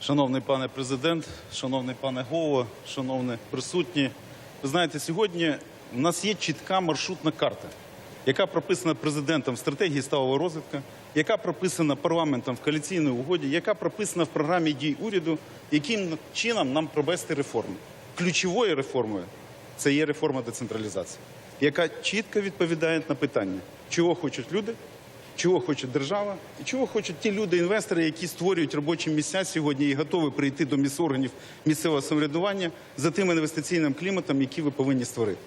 Шановний пане президент, шановний пане голово, шановні присутні, ви знаєте, сьогодні в нас є чітка маршрутна карта, яка прописана президентом в стратегії сталого розвитку, яка прописана парламентом в коаліційній угоді, яка прописана в програмі дій уряду, яким чином нам провести реформи. Ключовою реформою це є реформа децентралізації, яка чітко відповідає на питання, чого хочуть люди, чого хоче держава і чого хочуть ті люди, інвестори, які створюють робочі місця сьогодні і готові прийти до міс органів місцевого самоврядування за тим інвестиційним кліматом, який ви повинні створити.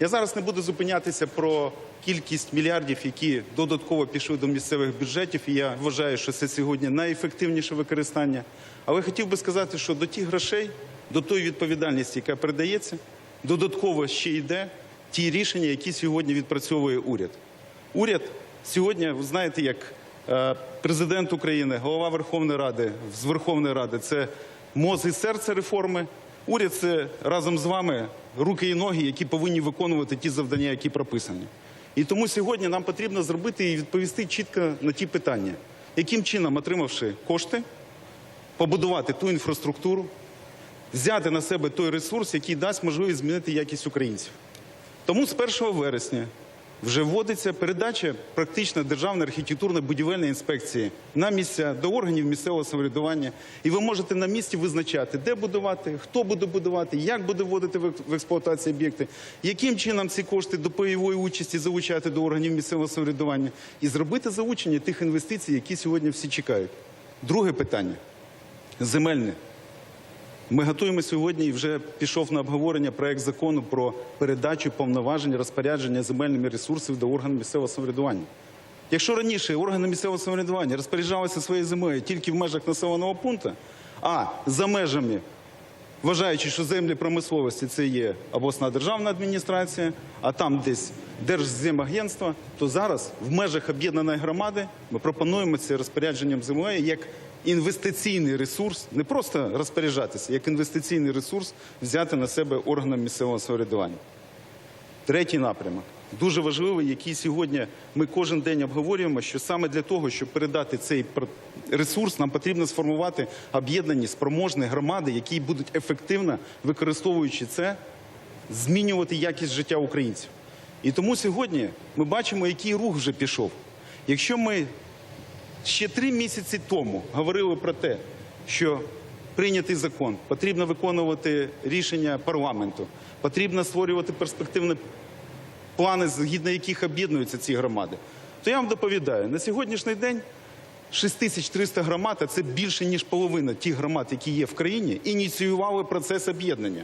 Я зараз не буду зупинятися про кількість мільярдів, які додатково пішли до місцевих бюджетів. І я вважаю, що це сьогодні найефективніше використання. Але хотів би сказати, що до тих грошей, до тої відповідальності, яка передається, додатково ще йде ті рішення, які сьогодні відпрацьовує уряд. Уряд сьогодні, ви знаєте, як е, президент України, голова Верховної Ради з Верховної Ради це мозг і серце реформи. Уряд це разом з вами руки і ноги, які повинні виконувати ті завдання, які прописані. І тому сьогодні нам потрібно зробити і відповісти чітко на ті питання, яким чином, отримавши кошти, побудувати ту інфраструктуру, взяти на себе той ресурс, який дасть можливість змінити якість українців. Тому з 1 вересня вже вводиться передача практично державної архітектурно-будівельної інспекції на місця до органів місцевого самоврядування. І ви можете на місці визначати, де будувати, хто буде будувати, як буде вводити в експлуатацію об'єкти, яким чином ці кошти до пайової участі залучати до органів місцевого самоврядування і зробити залучення тих інвестицій, які сьогодні всі чекають. Друге питання земельне. Ми готуємо сьогодні і вже пішов на обговорення проект закону про передачу повноважень розпорядження земельними ресурсами до органів місцевого самоврядування. Якщо раніше органи місцевого самоврядування розпоряджалися своєю землею тільки в межах населеного пункту, а за межами, вважаючи, що землі промисловості це є обласна державна адміністрація, а там десь Держземагентство, то зараз в межах об'єднаної громади ми пропонуємо це розпорядженням землею як інвестиційний ресурс, не просто розпоряджатися, як інвестиційний ресурс взяти на себе органам місцевого самоврядування. Третій напрямок дуже важливий, який сьогодні ми кожен день обговорюємо. Що саме для того, щоб передати цей ресурс, нам потрібно сформувати об'єднані спроможні громади, які будуть ефективно використовуючи це, змінювати якість життя українців. І тому сьогодні ми бачимо, який рух вже пішов. Якщо ми ще три місяці тому говорили про те, що прийнятий закон потрібно виконувати рішення парламенту, потрібно створювати перспективні плани, згідно яких об'єднуються ці громади, то я вам доповідаю, на сьогоднішній день 6300 громад, а це більше ніж половина тих громад, які є в країні, ініціювали процес об'єднання.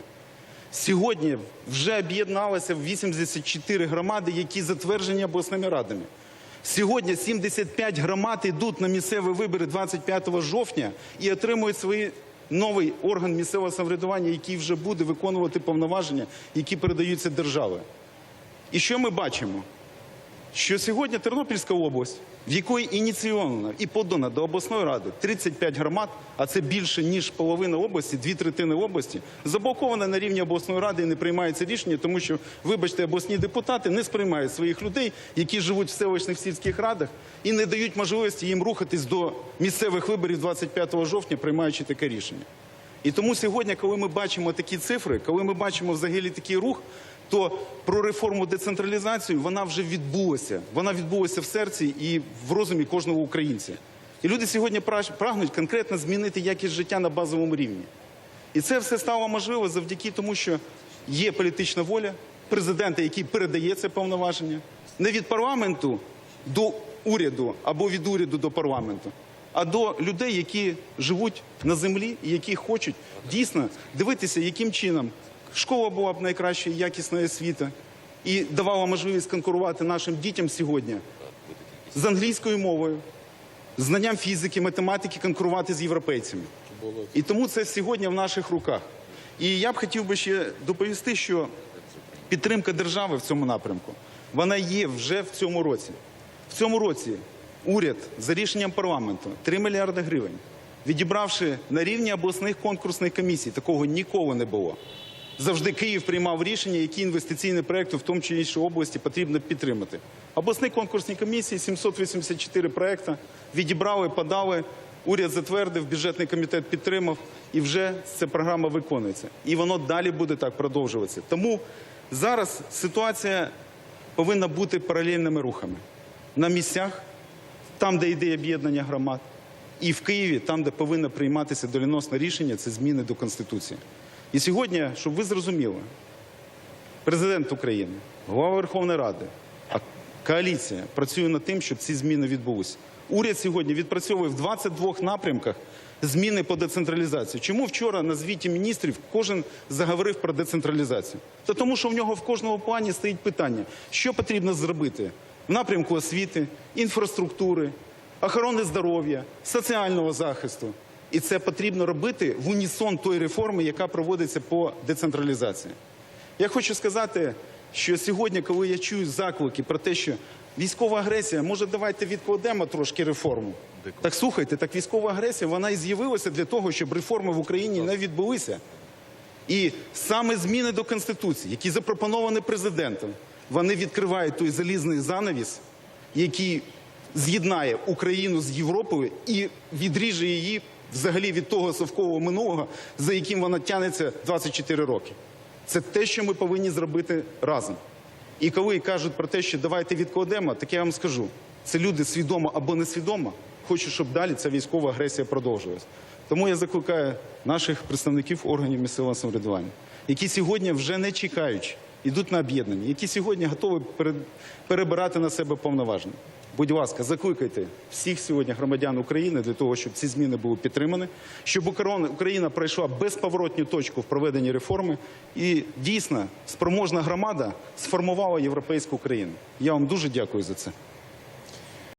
Сьогодні вже об'єдналося 84 громади, які затверджені обласними радами. Сьогодні 75 громад йдуть на місцеві вибори 25 жовтня і отримують свої новий орган місцевого самоврядування, який вже буде виконувати повноваження, які передаються держави. І що ми бачимо? Що сьогодні Тернопільська область, в якої ініційовано і подано до обласної ради 35 громад, а це більше ніж половина області, дві третини області, заблокована на рівні обласної ради і не приймається рішення, тому що, вибачте, обласні депутати не сприймають своїх людей, які живуть в селищних сільських радах, і не дають можливості їм рухатись до місцевих виборів 25 жовтня, приймаючи таке рішення. І тому сьогодні, коли ми бачимо такі цифри, коли ми бачимо взагалі такий рух, то про реформу децентралізацію вона вже відбулася. Вона відбулася в серці і в розумі кожного українця. І люди сьогодні прагнуть конкретно змінити якість життя на базовому рівні. І це все стало можливо завдяки тому, що є політична воля президента, який передає це повноваження, не від парламенту до уряду або від уряду до парламенту, а до людей, які живуть на землі і які хочуть дійсно дивитися, яким чином школа була б найкращою якісною освіта і давала можливість конкурувати нашим дітям сьогодні з англійською мовою, знанням фізики, математики конкурувати з європейцями. І тому це сьогодні в наших руках. І я б хотів би ще доповісти, що підтримка держави в цьому напрямку вона є вже в цьому році. В цьому році уряд за рішенням парламенту 3 мільярди гривень, відібравши на рівні обласних конкурсних комісій, такого ніколи не було. Завжди Київ приймав рішення, які інвестиційні проекти в тому чи іншій області потрібно підтримати. Обласні конкурсні комісії, 784 проекти, відібрали, подали. Уряд затвердив, бюджетний комітет підтримав, і вже ця програма виконується. І воно далі буде так продовжуватися. Тому зараз ситуація повинна бути паралельними рухами на місцях, там, де йде об'єднання громад, і в Києві, там, де повинно прийматися доленосне рішення, це зміни до Конституції. І сьогодні, щоб ви зрозуміли, президент України, голова Верховної Ради, а коаліція працює над тим, щоб ці зміни відбулися. Уряд сьогодні відпрацьовує в 22 напрямках зміни по децентралізації. Чому вчора на звіті міністрів кожен заговорив про децентралізацію? Та тому, що в нього в кожному плані стоїть питання, що потрібно зробити в напрямку освіти, інфраструктури, охорони здоров'я, соціального захисту. І це потрібно робити в унісон тої реформи, яка проводиться по децентралізації. Я хочу сказати, що сьогодні, коли я чую заклики про те, що військова агресія, може, давайте відкладемо трошки реформу. Так слухайте, так військова агресія, вона і з'явилася для того, щоб реформи в Україні не відбулися. І саме зміни до Конституції, які запропоновані президентом, вони відкривають той залізний занавіс, який з'єднає Україну з Європою і відріже її взагалі від того совкового минулого, за яким вона тягнеться 24 роки. Це те, що ми повинні зробити разом. І коли кажуть про те, що давайте відкладемо, так я вам скажу, це люди свідомо або несвідомо хочуть, щоб далі ця військова агресія продовжилась. Тому я закликаю наших представників органів місцевого самоврядування, які сьогодні вже не чекаючи, йдуть на об'єднання, які сьогодні готові перебирати на себе повноваження. Будь ласка, закликайте всіх сьогодні громадян України для того, щоб ці зміни були підтримані, щоб Україна- пройшла безповоротню точку в проведенні реформи і дійсно спроможна громада сформувала європейську країну. Я вам дуже дякую за це.